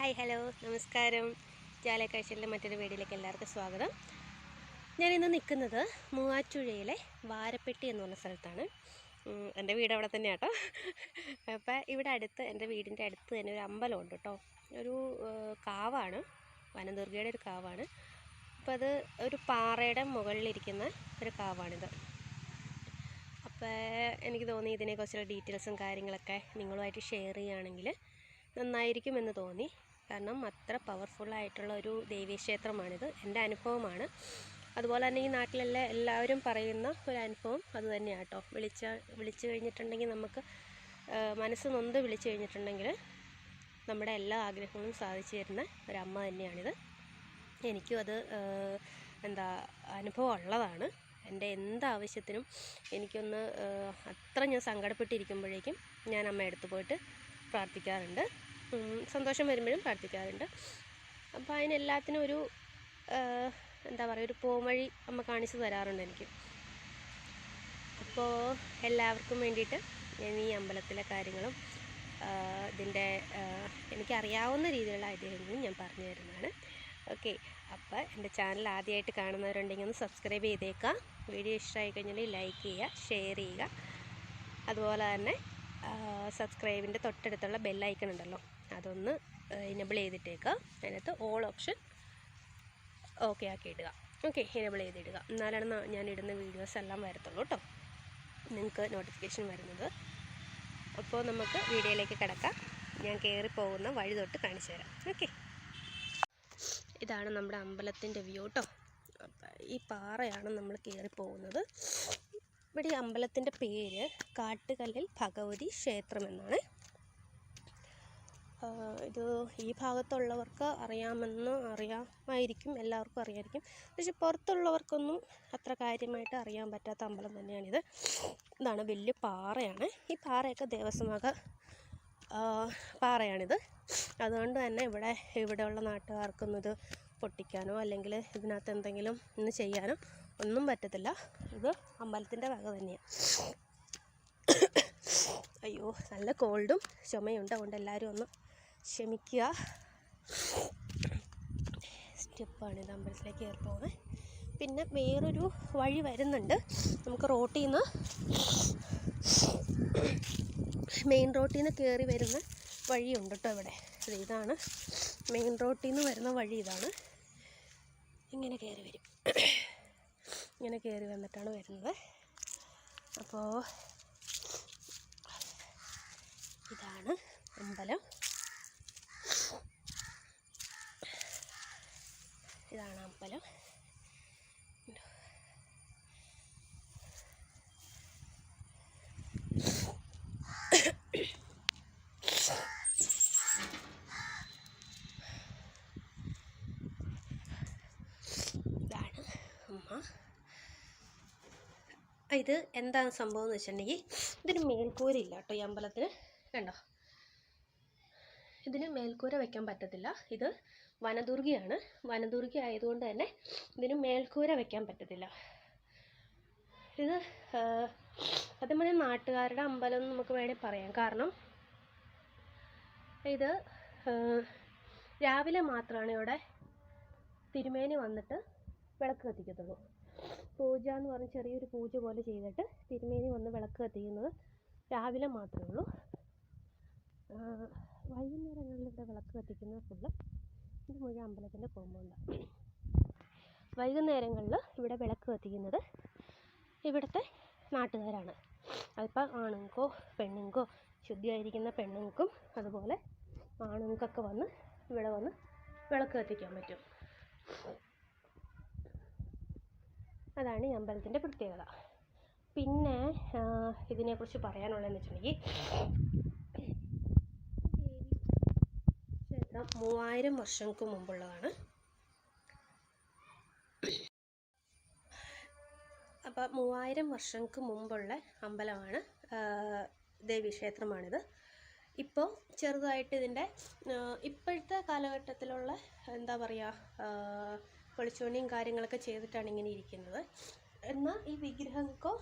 Hi hello. നമസ്കാരം. ജാലക്കാഴ്ചയിലെ മറ്റൊരു വീഡിയോയിലേക്ക് എല്ലാവർക്കും സ്വാഗതം. ഞാനിന്ന് നിൽക്കുന്നത് മൂവാറ്റുഴയിലെ വാരപ്പെട്ടി എന്ന് പറഞ്ഞ സ്ഥലത്താണ്. എന്റെ വീട് അവിടെ തന്നെ കേട്ടോ അപ്പോൾ ഇവിടെ അടുത്ത് എന്റെ വീടിന്റെ അടുത്ത് തന്നെ ഒരു അമ്പലമുണ്ട് കേട്ടോ ഒരു കാവാണ്. വനദുർഗയുടെ ഒരു കാവാണ്. അപ്പോൾ അത് ഒരു പാറയുടെ മുകളിലിരിക്കുന്ന ഒരു കാവാണിത്. അപ്പോൾ എനിക്ക് തോന്നി ഇതിനെക്കുറിച്ചുള്ള ഡീറ്റെയിൽസും കാര്യങ്ങളൊക്കെ നിങ്ങളുമായിട്ട് ഷെയർ ചെയ്യുകയാണെങ്കിൽ നന്നായിരിക്കുമെന്ന് തോന്നി. കാരണം അത്ര പവർഫുള്ളായിട്ടുള്ള ഒരു ദേവീക്ഷേത്രമാണിത്. എന്റെ അനുഭവമാണ്. അതുപോലെ തന്നെ ഈ നാട്ടിലെല്ലാം എല്ലാവരും പറയുന്ന ഒരു അനുഭവം അത് തന്നെയാണ് കേട്ടോ. വിളിച്ച വിളിച്ചു കഴിഞ്ഞിട്ടുണ്ടെങ്കിൽ നമുക്ക് മനസ്സ് നൊന്ത് വിളിച്ചു കഴിഞ്ഞിട്ടുണ്ടെങ്കിൽ നമ്മുടെ എല്ലാ ആഗ്രഹങ്ങളും സാധിച്ചു തരുന്ന ഒരമ്മ തന്നെയാണിത്. എനിക്കും അത് എന്താ അനുഭവം ഉള്ളതാണ് എന്റെ എന്താവശ്യത്തിനും എനിക്കൊന്ന് അത്ര ഞാൻ സങ്കടപ്പെട്ടിരിക്കുമ്പോഴേക്കും ഞാൻ അമ്മ എടുത്തു പോയിട്ട് പ്രാർത്ഥിക്കാറുണ്ട്. സന്തോഷം വരുമ്പോഴും പ്രാർത്ഥിക്കാറുണ്ട്. അപ്പോൾ അതിനെല്ലാത്തിനും ഒരു എന്താ പറയുക ഒരു പോംവഴി അമ്മ കാണിച്ചു തരാറുണ്ട് എനിക്ക്. അപ്പോൾ എല്ലാവർക്കും വേണ്ടിയിട്ട് ഞാൻ ഈ അമ്പലത്തിലെ കാര്യങ്ങളും ഇതിന്റെ എനിക്കറിയാവുന്ന രീതിയിലുള്ള ഐതിഹ്യങ്ങളും ഞാൻ പറഞ്ഞു തരുന്നതാണ്. ഓക്കെ അപ്പോൾ എന്റെ ചാനൽ ആദ്യമായിട്ട് കാണുന്നവരുണ്ടെങ്കിൽ ഒന്ന് സബ്സ്ക്രൈബ് ചെയ്തേക്കുക. വീഡിയോ ഇഷ്ടമായി കഴിഞ്ഞാൽ ലൈക്ക് ചെയ്യുക ഷെയർ ചെയ്യുക. അതുപോലെ തന്നെ സബ്സ്ക്രൈബിന്റെ തൊട്ടടുത്തുള്ള ബെല്ലൈക്കൺ ഉണ്ടല്ലോ അതൊന്ന് ഇനബിൾ ചെയ്തിട്ടേക്കുക അതിനകത്ത് ഓൾ ഓപ്ഷൻ ഓക്കെ ആക്കി ഇടുക ഓക്കെ ഇനബിൾ ചെയ്തിടുക. എന്നാലാണ് ഞാൻ ഇടുന്ന വീഡിയോസ് എല്ലാം വരത്തുള്ളൂ കേട്ടോ നിങ്ങൾക്ക് നോട്ടിഫിക്കേഷൻ വരുന്നത്. അപ്പോൾ നമുക്ക് വീഡിയോയിലേക്ക് കിടക്കാം. ഞാൻ കയറി പോകുന്ന വഴി തൊട്ട് കാണിച്ചു തരാം. ഓക്കെ ഇതാണ് നമ്മുടെ അമ്പലത്തിന്റെ വ്യൂ കേട്ടോ ഈ പാറയാണ് നമ്മൾ കയറിപ്പോകുന്നത് ഇവിടെ ഈ അമ്പലത്തിന്റെ പേര് കാട്ടുകല്ലിൽ ഭഗവതി ക്ഷേത്രം എന്നാണ്. ഇത് ഈ ഭാഗത്തുള്ളവർക്ക് അറിയാമെന്ന് അറിയാമായിരിക്കും എല്ലാവർക്കും അറിയാമായിരിക്കും പക്ഷെ പുറത്തുള്ളവർക്കൊന്നും അത്ര കാര്യമായിട്ട് അറിയാൻ പറ്റാത്ത അമ്പലം തന്നെയാണിത്. ഇതാണ് വലിയ പാറയാണ്. ഈ പാറയൊക്കെ ദേവസ്വമക ആ, പാറയാണിത്. അതുകൊണ്ട് തന്നെ ഇവിടെ ഇവിടെയുള്ള നാട്ടുകാർക്കൊന്നും ഇത് പൊട്ടിക്കാനോ അല്ലെങ്കിൽ ഇതിനകത്ത് എന്തെങ്കിലും ഒന്ന് ചെയ്യാനോ ഒന്നും പറ്റത്തില്ല. ഇത് അമ്പലത്തിന്റെ വക തന്നെയാണ്. അയ്യോ നല്ല കോൾഡും ചുമയുണ്ട് അതുകൊണ്ട് എല്ലാവരും ഒന്ന് ക്ഷമിക്കുക. സ്റ്റെപ്പാണ് ഇത് അമ്പലത്തിലേക്ക് കയറി പോകുന്നത് പിന്നെ വേറൊരു വഴി വരുന്നുണ്ട്. നമുക്ക് റോട്ടിൽ നിന്ന് മെയിൻ റോട്ടിൽ നിന്ന് കയറി വരുന്ന വഴിയുണ്ട് കേട്ടോ ഇവിടെ. അത് ഇതാണ്. മെയിൻ റോട്ടിൽ നിന്ന് വരുന്ന വഴി ഇതാണ്. ഇങ്ങനെ കയറി വരും. ഇങ്ങനെ കയറി വന്നിട്ടാണ് വരുന്നത്. അപ്പോൾ ഇതാണ് അമ്പലം. അമ്മ ഇത് എന്താണ് സംഭവം എന്ന് വെച്ചിട്ടുണ്ടെങ്കിൽ ഇതിന് മേൽക്കൂരയില്ല കേട്ടോ ഈ അമ്പലത്തിന്. കണ്ടോ? ഇതിന് മേൽക്കൂര വെക്കാൻ പറ്റത്തില്ല. ഇത് വനദുർഗയാണ്. വനദുർഗി ആയതുകൊണ്ട് തന്നെ ഇതിന് മേൽക്കൂര വെക്കാൻ പറ്റത്തില്ല. ഇത് പറഞ്ഞാൽ നാട്ടുകാരുടെ അമ്പലം എന്ന് നമുക്ക് വേണമെങ്കിൽ പറയാം. കാരണം ഇത് രാവിലെ മാത്രമാണ് ഇവിടെ തിരുമേനി വന്നിട്ട് വിളക്ക് കത്തിക്കത്തുള്ളൂ. പൂജ എന്ന് പറഞ്ഞ് ചെറിയൊരു പൂജ പോലെ ചെയ്തിട്ട് തിരുമേനി വന്ന് വിളക്ക് കത്തിക്കുന്നത് രാവിലെ മാത്രമേ ഉള്ളൂ. വൈകുന്നേരങ്ങളിൽ ഇവിടെ വിളക്ക് കത്തിക്കുന്നത് ഫുള്ള് ഇത് മുഴുവൻ അമ്പലത്തിന്റെ കോമ്പൗണ്ടാണ് വൈകുന്നേരങ്ങളിൽ ഇവിടെ വിളക്ക് കത്തിക്കുന്നത് ഇവിടുത്തെ നാട്ടുകാരാണ്. അതിപ്പോൾ ആണുങ്ങൾക്കോ പെണ്ണുങ്ങൾക്കോ ശുദ്ധിയായിരിക്കുന്ന പെണ്ണുങ്ങൾക്കും അതുപോലെ ആണുങ്ങൾക്കൊക്കെ വന്ന് ഇവിടെ വന്ന് വിളക്ക് കത്തിക്കാൻ പറ്റും. അതാണ് ഈ അമ്പലത്തിന്റെ പ്രത്യേകത. പിന്നെ ഇതിനെക്കുറിച്ച് പറയാനുള്ളതെന്ന് വെച്ചിട്ടുണ്ടെങ്കിൽ ക്ഷേത്രം മൂവായിരം വർഷങ്ങൾക്ക് മുമ്പുള്ളതാണ്. അപ്പോൾ മൂവായിരം വർഷങ്ങൾക്ക് മുമ്പുള്ള അമ്പലമാണ് ദേവി ദേവീക്ഷേത്രമാണിത്. ഇപ്പോൾ ചെറുതായിട്ട് ഇതിന്റെ ഇപ്പോഴത്തെ കാലഘട്ടത്തിലുള്ള എന്താ പറയുക പൊളിച്ചോണിയും കാര്യങ്ങളൊക്കെ ചെയ്തിട്ടാണ് ഇങ്ങനെ ഇരിക്കുന്നത്. എന്നാൽ ഈ വിഗ്രഹങ്ങൾക്കോ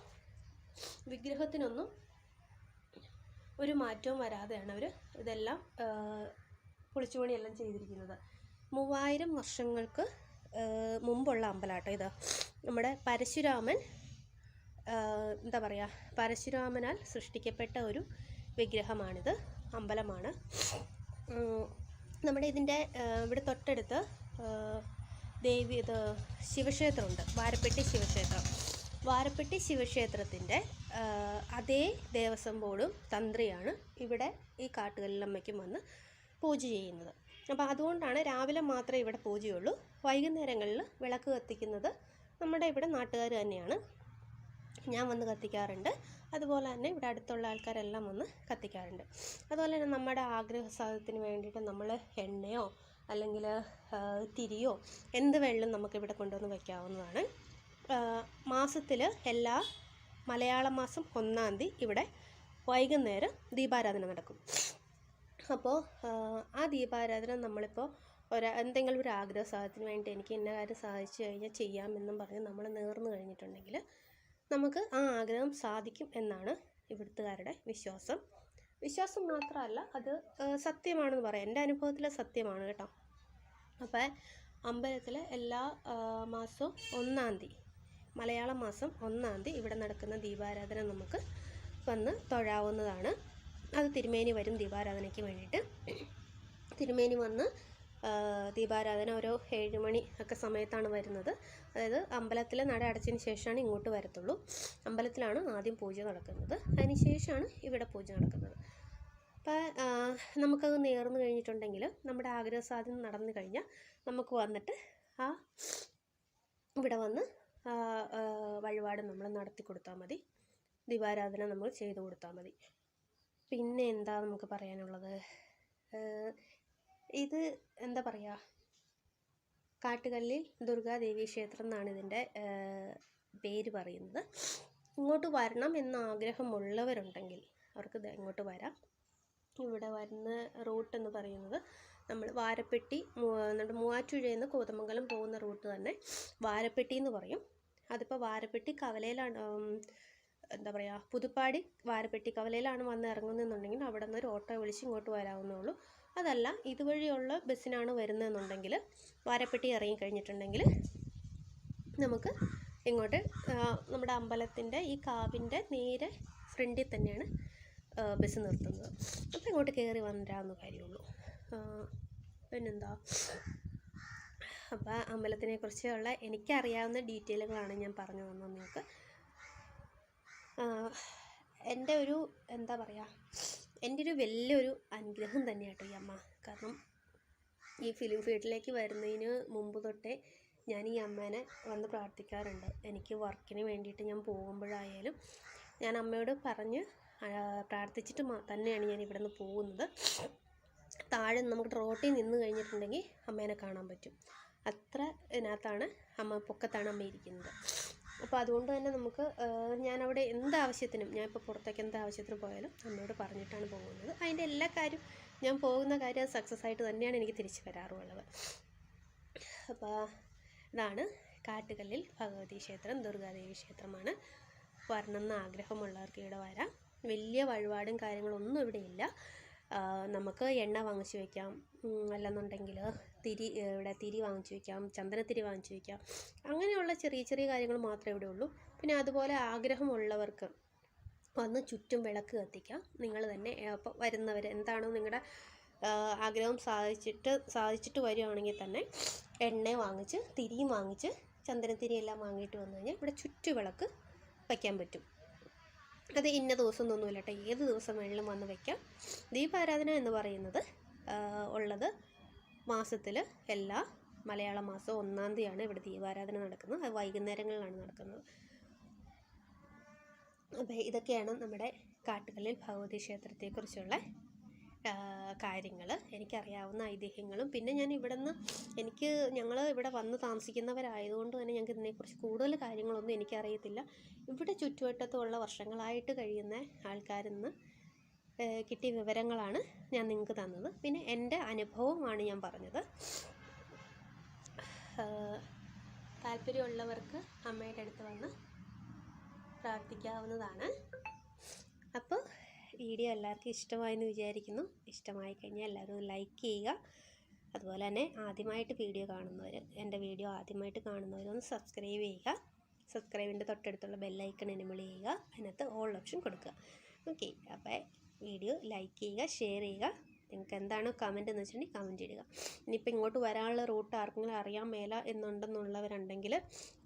വിഗ്രഹത്തിനൊന്നും ഒരു മാറ്റവും വരാതെയാണ് അവർ ഇതെല്ലാം പൊളിച്ചുപണിയെല്ലാം ചെയ്തിരിക്കുന്നത്. മൂവായിരം വർഷങ്ങൾക്ക് മുമ്പുള്ള അമ്പലാട്ടോ ഇത്. നമ്മുടെ പരശുരാമൻ എന്താ പറയുക പരശുരാമനാൽ സൃഷ്ടിക്കപ്പെട്ട ഒരു വിഗ്രഹമാണിത് അമ്പലമാണ്. നമ്മുടെ ഇതിന്റെ ഇവിടെ തൊട്ടടുത്ത് ദേവി ഇത് ശിവക്ഷേത്രമുണ്ട് വാരപ്പെട്ടി ശിവക്ഷേത്രം. വാരപ്പെട്ടി ശിവക്ഷേത്രത്തിന്റെ അതേ ദേവസ്വം ബോർഡും തന്ത്രിയാണ് ഇവിടെ ഈ കാട്ടുകല്ലമ്മയ്ക്കും വന്ന് പൂജ ചെയ്യുന്നത്. അപ്പോൾ അതുകൊണ്ടാണ് രാവിലെ മാത്രമേ ഇവിടെ പൂജയുള്ളൂ. വൈകുന്നേരങ്ങളിൽ വിളക്ക് കത്തിക്കുന്നത് നമ്മുടെ ഇവിടെ നാട്ടുകാർ തന്നെയാണ്. ഞാൻ വന്ന് കത്തിക്കാറുണ്ട്. അതുപോലെ തന്നെ ഇവിടെ അടുത്തുള്ള ആൾക്കാരെല്ലാം വന്ന് കത്തിക്കാറുണ്ട്. അതുപോലെ തന്നെ നമ്മുടെ ആഗ്രഹ സാധനത്തിന് വേണ്ടിയിട്ട് നമ്മൾ എണ്ണയോ അല്ലെങ്കിൽ തിരിയോ എന്ത് വെള്ളം നമുക്കിവിടെ കൊണ്ടുവന്ന് വയ്ക്കാവുന്നതാണ് മാസത്തിൽ എല്ലാ മലയാള മാസം ഒന്നാം തീയതി ഇവിടെ വൈകുന്നേരം ദീപാരാധന നടക്കും. അപ്പോൾ ആ ദീപാരാധന നമ്മളിപ്പോൾ ഒരു എന്തെങ്കിലും ഒരു ആഗ്രഹ സാധനത്തിന് വേണ്ടി എനിക്ക് ഇന്ന കാര്യം സാധിച്ചു കഴിഞ്ഞാൽ ചെയ്യാമെന്നും പറഞ്ഞ് നമ്മൾ നേർന്നു കഴിഞ്ഞിട്ടുണ്ടെങ്കിൽ നമുക്ക് ആ ആഗ്രഹം സാധിക്കും എന്നാണ് ഇവിടുത്തുകാരുടെ വിശ്വാസം. വിശ്വാസം മാത്രമല്ല അത് സത്യമാണെന്ന് പറയാം. എന്റെ അനുഭവത്തിൽ സത്യമാണ് കേട്ടോ. അപ്പോൾ അമ്പലത്തിൽ എല്ലാ മാസവും ഒന്നാം തീയതി മലയാള മാസം ഒന്നാം തീയതി ഇവിടെ നടക്കുന്ന ദീപാരാധന നമുക്ക് വന്ന് തൊഴാവുന്നതാണ്. അത് തിരുമേനി വരും ദീപാരാധനയ്ക്ക് വേണ്ടിയിട്ട്. തിരുമേനി വന്ന് ദീപാരാധന ഒരു ഏഴ് മണി ഒക്കെ സമയത്താണ് വരുന്നത്. അതായത് അമ്പലത്തിലെ നട അടച്ചതിന് ശേഷമാണ് ഇങ്ങോട്ട് വരത്തുള്ളൂ. അമ്പലത്തിലാണ് ആദ്യം പൂജ നടക്കുന്നത്. അതിന് ശേഷമാണ് ഇവിടെ പൂജ നടക്കുന്നത്. അപ്പോൾ നമുക്കത് നേർന്നു കഴിഞ്ഞിട്ടുണ്ടെങ്കിൽ നമ്മുടെ ആഗ്രഹ സാധനം നടന്നു കഴിഞ്ഞാൽ നമുക്ക് വന്നിട്ട് ആ ഇവിടെ വന്ന് വഴിപാട് നമ്മൾ നടത്തി കൊടുത്താൽ മതി. ദീപാരാധന നമ്മൾ ചെയ്തു കൊടുത്താൽ മതി. പിന്നെ എന്താ നമുക്ക് പറയാനുള്ളത്? ഇത് എന്താ പറയുക കാട്ടുകല്ലിൽ ദുർഗാദേവി ക്ഷേത്രം എന്നാണ് ഇതിന്റെ പേര് പറയുന്നത്. ഇങ്ങോട്ട് വരണം എന്ന ആഗ്രഹമുള്ളവരുണ്ടെങ്കിൽ അവർക്ക് ഇങ്ങോട്ട് വരാം. ഇവിടെ വരുന്ന റൂട്ട് എന്ന് പറയുന്നത് നമ്മൾ വാരപ്പെട്ടി നമ്മുടെ മൂവാറ്റുപുഴയിൽ നിന്ന് കോതമംഗലം പോകുന്ന റൂട്ട് തന്നെ വാരപ്പെട്ടി എന്ന് പറയും. അതിപ്പോൾ വാരപ്പെട്ടി കവലയിലാണ് എന്താ പറയുക പുതുപ്പാടി വാരപ്പെട്ടി കവലയിലാണ് വന്ന് ഇറങ്ങുന്നതെന്നുണ്ടെങ്കിൽ അവിടെ നിന്ന് ഒരു ഓട്ടോ വിളിച്ച് ഇങ്ങോട്ട് വരാവുന്നുള്ളൂ അതല്ല ഇതുവഴിയുള്ള ബസ്സിനാണ് വരുന്നതെന്നുണ്ടെങ്കിൽ വാരപ്പെട്ടി ഇറങ്ങി കഴിഞ്ഞിട്ടുണ്ടെങ്കിൽ നമുക്ക് ഇങ്ങോട്ട് നമ്മുടെ അമ്പലത്തിന്റെ ഈ കാവിന്റെ നേരെ ഫ്രണ്ടിൽ തന്നെയാണ് ബസ് നിർത്തുന്നത്. അപ്പോൾ ഇങ്ങോട്ട് കയറി വന്നിരാവുന്ന കാര്യമുള്ളൂ. പിന്നെന്താ? അപ്പോൾ അമ്പലത്തിനെ കുറിച്ചുള്ള എനിക്കറിയാവുന്ന ഡീറ്റെയിലുകളാണ് ഞാൻ പറഞ്ഞു തന്നത് നിങ്ങൾക്ക്. എന്റെ ഒരു എന്താ പറയുക എന്റെ ഒരു വലിയൊരു അനുഗ്രഹം തന്നെയാട്ടോ ഈ അമ്മ. കാരണം ഈ ഫിലിം ഫീൽഡിലേക്ക് വരുന്നതിന് മുമ്പ് തൊട്ടേ ഞാൻ ഈ അമ്മേനെ വന്ന് പ്രാർത്ഥിക്കാറുണ്ട്. എനിക്ക് വർക്കിന് വേണ്ടിയിട്ട് ഞാൻ പോകുമ്പോഴായാലും ഞാൻ അമ്മയോട് പറഞ്ഞ് പ്രാർത്ഥിച്ചിട്ട് തന്നെയാണ് ഞാൻ ഇവിടെ നിന്ന് പോകുന്നത്. താഴെ നമുക്ക് റോട്ടിൽ നിന്ന് കഴിഞ്ഞിട്ടുണ്ടെങ്കിൽ അമ്മേനെ കാണാൻ പറ്റും. അത്ര ഇതിനകത്താണ് അമ്മ പൊക്കത്താണ് അമ്മ ഇരിക്കുന്നത്. അപ്പോൾ അതുകൊണ്ട് തന്നെ നമുക്ക് ഞാനവിടെ എന്താവശ്യത്തിനും ഞാൻ ഇപ്പോൾ പുറത്തേക്ക് എന്ത് ആവശ്യത്തിന് പോയാലും അമ്മയോട് പറഞ്ഞിട്ടാണ് പോകുന്നത്. അതിന്റെ എല്ലാ കാര്യം ഞാൻ പോകുന്ന കാര്യം സക്സസ് ആയിട്ട് തന്നെയാണ് എനിക്ക് തിരിച്ചു വരാറുള്ളത്. അപ്പോൾ ഇതാണ് കാട്ടുകല്ലിൽ ഭഗവതി ക്ഷേത്രം ദുർഗാദേവി ക്ഷേത്രമാണ്. വരണമെന്ന് ആഗ്രഹമുള്ളവർക്ക് ഇവിടെ വരാം. വലിയ വഴിപാടും കാര്യങ്ങളൊന്നും ഇവിടെ ഇല്ല. ആ, നമുക്ക് എണ്ണ വാങ്ങിച്ചു വയ്ക്കാം അല്ലെന്നുണ്ടെങ്കിൽ തിരി ഇവിടെ തിരി വാങ്ങിച്ചു വയ്ക്കാം ചന്ദനത്തിരി വാങ്ങിച്ചു വയ്ക്കാം അങ്ങനെയുള്ള ചെറിയ ചെറിയ കാര്യങ്ങൾ മാത്രമേ ഇവിടെ ഉള്ളൂ. പിന്നെ അതുപോലെ ആഗ്രഹമുള്ളവർക്ക് വന്ന് ചുറ്റും വിളക്ക് കത്തിക്കാം. നിങ്ങൾ തന്നെ അപ്പോൾ വരുന്നവർ എന്താണോ നിങ്ങളുടെ ആഗ്രഹം സാധിച്ചിട്ട് സാധിച്ചിട്ട് വരികയാണെങ്കിൽ തന്നെ എണ്ണ വാങ്ങിച്ച് തിരിയും വാങ്ങിച്ച് ചന്ദനത്തിരിയെല്ലാം വാങ്ങിയിട്ട് വന്നു കഴിഞ്ഞാൽ ഇവിടെ ചുറ്റുവിളക്ക് വയ്ക്കാൻ പറ്റും. അത് ഇന്ന ദിവസം ഒന്നുമില്ല കേട്ടോ ഏത് ദിവസം വേണമെങ്കിലും വന്ന് വയ്ക്കാം ദീപാരാധന എന്ന് പറയുന്നത് ഉള്ളത് മാസത്തിൽ എല്ലാ മലയാള മാസം ഒന്നാം തീയതിയാണ് ഇവിടെ ദീപാരാധന നടക്കുന്നത്. അത് വൈകുന്നേരങ്ങളിലാണ് നടക്കുന്നത്. അപ്പോൾ ഇതൊക്കെയാണ് നമ്മുടെ കാട്ടുകല്ലിൽ ഭഗവതി ക്ഷേത്രത്തെക്കുറിച്ചുള്ള കാര്യങ്ങൾ എനിക്കറിയാവുന്ന ഐതിഹ്യങ്ങളും. പിന്നെ ഞാൻ ഇവിടെ നിന്ന് എനിക്ക് ഞങ്ങൾ ഇവിടെ വന്ന് താമസിക്കുന്നവരായതുകൊണ്ട് തന്നെ ഞങ്ങൾക്ക് ഇതിനെക്കുറിച്ച് കൂടുതൽ കാര്യങ്ങളൊന്നും എനിക്കറിയത്തില്ല. ഇവിടെ ചുറ്റുവട്ടത്തുള്ള വർഷങ്ങളായിട്ട് കഴിയുന്ന ആൾക്കാരിൽ നിന്ന് കിട്ടിയ വിവരങ്ങളാണ് ഞാൻ നിങ്ങൾക്ക് തന്നത്. പിന്നെ എന്റെ അനുഭവമാണ് ഞാൻ പറഞ്ഞത്. താല്പര്യമുള്ളവർക്ക് അമ്മയുടെ അടുത്ത് വന്ന് പ്രാർത്ഥിക്കാവുന്നതാണ്. അപ്പോൾ വീഡിയോ എല്ലാവർക്കും ഇഷ്ടമായെന്ന് വിചാരിക്കുന്നു. ഇഷ്ടമായി കഴിഞ്ഞാൽ എല്ലാവരും ലൈക്ക് ചെയ്യുക. അതുപോലെ തന്നെ ആദ്യമായിട്ട് വീഡിയോ കാണുന്നവർ എന്റെ വീഡിയോ ആദ്യമായിട്ട് കാണുന്നവരൊന്ന് സബ്സ്ക്രൈബ് ചെയ്യുക. സബ്സ്ക്രൈബിന്റെ തൊട്ടടുത്തുള്ള ബെല്ലൈക്കൺ എനിമിൾ ചെയ്യുക. അതിനകത്ത് ഓൾ ഓപ്ഷൻ കൊടുക്കുക. ഓക്കെ അപ്പോൾ വീഡിയോ ലൈക്ക് ചെയ്യുക ഷെയർ ചെയ്യുക. നിങ്ങൾക്ക് എന്താണോ കമന്റ് എന്ന് വെച്ചിട്ടുണ്ടെങ്കിൽ കമന്റ് ഇടുക. ഇനിയിപ്പോൾ ഇങ്ങോട്ട് വരാനുള്ള റൂട്ട് ആർക്കെങ്കിലും അറിയാൻ മേല എന്നുണ്ടെന്നുള്ളവരുണ്ടെങ്കിൽ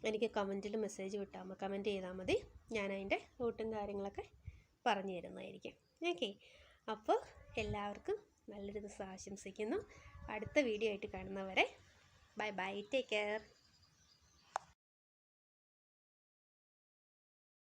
എനിക്ക് കമന്റിൽ മെസ്സേജ് വിട്ടാൽ മതി. കമന്റ് ചെയ്താൽ മതി. ഞാൻ അതിന്റെ റൂട്ടും കാര്യങ്ങളൊക്കെ പറഞ്ഞു തരുന്നതായിരിക്കും. ഓക്കെ അപ്പോൾ എല്ലാവർക്കും നല്ലൊരു ദിവസം ആശംസിക്കുന്നു. അടുത്ത വീഡിയോ ആയിട്ട് കാണുന്നവരെ ബൈ ബൈ ടേക്ക് കെയർ